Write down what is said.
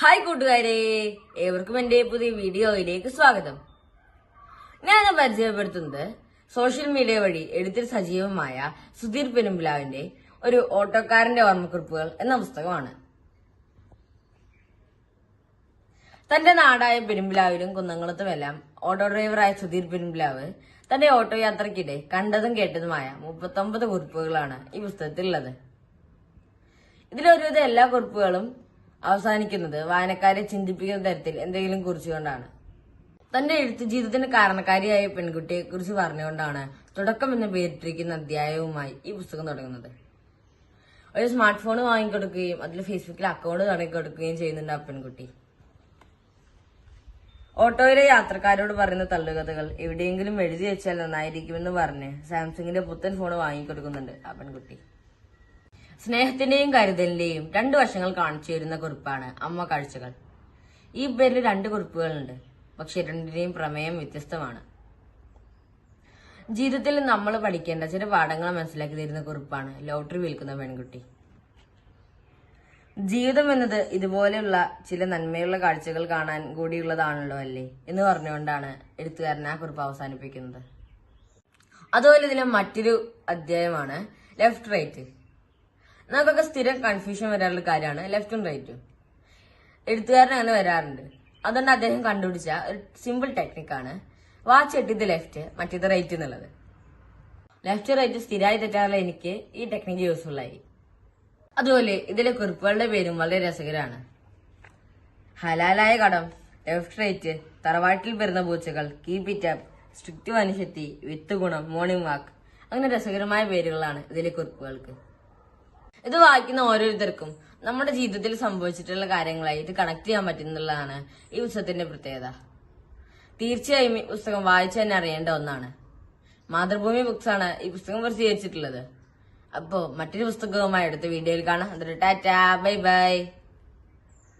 Hi കൂട്ടുകാരെ. ഏവർക്കും എന്റെ പുതിയ വീഡിയോയിലേക്ക് സ്വാഗതം. ഞാൻ പരിചയപ്പെടുത്തുന്നത് സോഷ്യൽ മീഡിയ വഴി എഴുത്തിൽ സജീവമായ സുധീർ പെരുമ്പിലാവിന്റെ ഒരു ഓട്ടോക്കാരന്റെ ഓർമ്മക്കുറിപ്പുകൾ എന്ന പുസ്തകമാണ്. തന്റെ നാടായ പെരുമ്പിലാവിലും കുന്നംകുളത്തുമെല്ലാം ഓട്ടോ ഡ്രൈവറായ സുധീർ പെരുമ്പിലാവ് തന്റെ ഓട്ടോ യാത്രക്കിടെ കണ്ടതും കേട്ടതുമായ മുപ്പത്തൊമ്പത് കുറിപ്പുകളാണ് ഈ പുസ്തകത്തിലുള്ളത്. ഇതിലൊരുവിധ എല്ലാ കുറിപ്പുകളും അവസാനിക്കുന്നത് വായനക്കാരെ ചിന്തിപ്പിക്കുന്ന തരത്തിൽ എന്തെങ്കിലും കുറിച്ചുകൊണ്ടാണ്. തന്റെ എഴുത്തു ജീവിതത്തിന് കാരണക്കാരിയായ പെൺകുട്ടിയെ കുറിച്ച് പറഞ്ഞുകൊണ്ടാണ് തുടക്കം എന്ന് പേരിട്ടിരിക്കുന്ന അധ്യായവുമായി ഈ പുസ്തകം തുടങ്ങുന്നത്. ഒരു സ്മാർട്ട് ഫോൺ വാങ്ങിക്കൊടുക്കുകയും അതിൽ ഫേസ്ബുക്കിൽ അക്കൗണ്ട് തുടങ്ങിക്കൊടുക്കുകയും ചെയ്യുന്നുണ്ട് ആ പെൺകുട്ടി. ഓട്ടോയിലെ യാത്രക്കാരോട് പറയുന്ന തള്ളുകഥകൾ എവിടെയെങ്കിലും എഴുതി വെച്ചാൽ നന്നായിരിക്കുമെന്ന് പറഞ്ഞ് സാംസങ്ങിന്റെ പുത്തൻ ഫോൺ വാങ്ങിക്കൊടുക്കുന്നുണ്ട് ആ പെൺകുട്ടി. സ്നേഹത്തിന്റെയും കരുതലിന്റെയും രണ്ടു വശങ്ങൾ കാണിച്ചു തരുന്ന കുറിപ്പാണ് അമ്മ കാഴ്ചകൾ. ഈ പേരിൽ രണ്ട് കുറിപ്പുകളുണ്ട്. പക്ഷെ രണ്ടിന്റെയും പ്രമേയം വ്യത്യസ്തമാണ്. ജീവിതത്തിൽ നമ്മൾ പഠിക്കേണ്ട ചില പാഠങ്ങൾ മനസ്സിലാക്കി തരുന്ന കുറിപ്പാണ് ലോട്ടറി വിൽക്കുന്ന പെൺകുട്ടി. ജീവിതം എന്നത് ഇതുപോലെയുള്ള ചില നന്മയുള്ള കാഴ്ചകൾ കാണാൻ കൂടിയുള്ളതാണല്ലോ അല്ലേ? എന്ന് പറഞ്ഞുകൊണ്ടാണ് എഴുത്തുകാരൻ ആ കുറിപ്പ് അവസാനിപ്പിക്കുന്നത്. അതുപോലെ ഇതിലെ മറ്റൊരു അധ്യായമാണ് ലെഫ്റ്റ് റൈറ്റ്. നമുക്കൊക്കെ സ്ഥിരം കൺഫ്യൂഷൻ വരാനുള്ള കാര്യമാണ്. ലെഫ്റ്റും റൈറ്റും എഴുത്തുകാരൻ അങ്ങനെ വരാറുണ്ട്. അതുകൊണ്ട് അദ്ദേഹം കണ്ടുപിടിച്ച ഒരു സിമ്പിൾ ടെക്നിക്കാണ് വാച്ച് ഇട്ടിത് ലെഫ്റ്റ് മറ്റേത് റൈറ്റ് എന്നുള്ളത്. ലെഫ്റ്റ് റൈറ്റ് സ്ഥിരമായി തെറ്റാറുള്ള എനിക്ക് ഈ ടെക്നിക്ക് യൂസ്ഫുൾ ആയി. അതുപോലെ ഇതിലെ കുറിപ്പുകളുടെ പേരും വളരെ രസകരമാണ്. ഹലാലായ കടം ലെഫ്റ്റ് റൈറ്റ് തറവാട്ടിൽ വരുന്ന പൂച്ചകൾ കീപ് ഇറ്റ് അപ്പ് സ്ട്രിക്റ്റ് മനുഷ്യത്തി വിത്ത് ഗുണം മോർണിംഗ് വാക്ക് അങ്ങനെ രസകരമായ പേരുകളാണ് ഇതിലെ കുറിപ്പുകൾക്ക്. ഇത് വായിക്കുന്ന ഓരോരുത്തർക്കും നമ്മുടെ ജീവിതത്തിൽ സംഭവിച്ചിട്ടുള്ള കാര്യങ്ങളായി ഇത് കണക്ട് ചെയ്യാൻ പറ്റുന്നുള്ളതാണ് ഈ പുസ്തകത്തിന്റെ പ്രത്യേകത. തീർച്ചയായും ഈ പുസ്തകം വായിച്ചു തന്നെ അറിയേണ്ട ഒന്നാണ്. മാതൃഭൂമി ബുക്സ് ആണ് ഈ പുസ്തകം പ്രസിദ്ധീകരിച്ചിട്ടുള്ളത്. അപ്പോ മറ്റൊരു പുസ്തകവുമായി അടുത്ത വീഡിയോയിൽ കാണാം. എന്നിട്ട് ടാറ്റാ ബൈ ബൈ.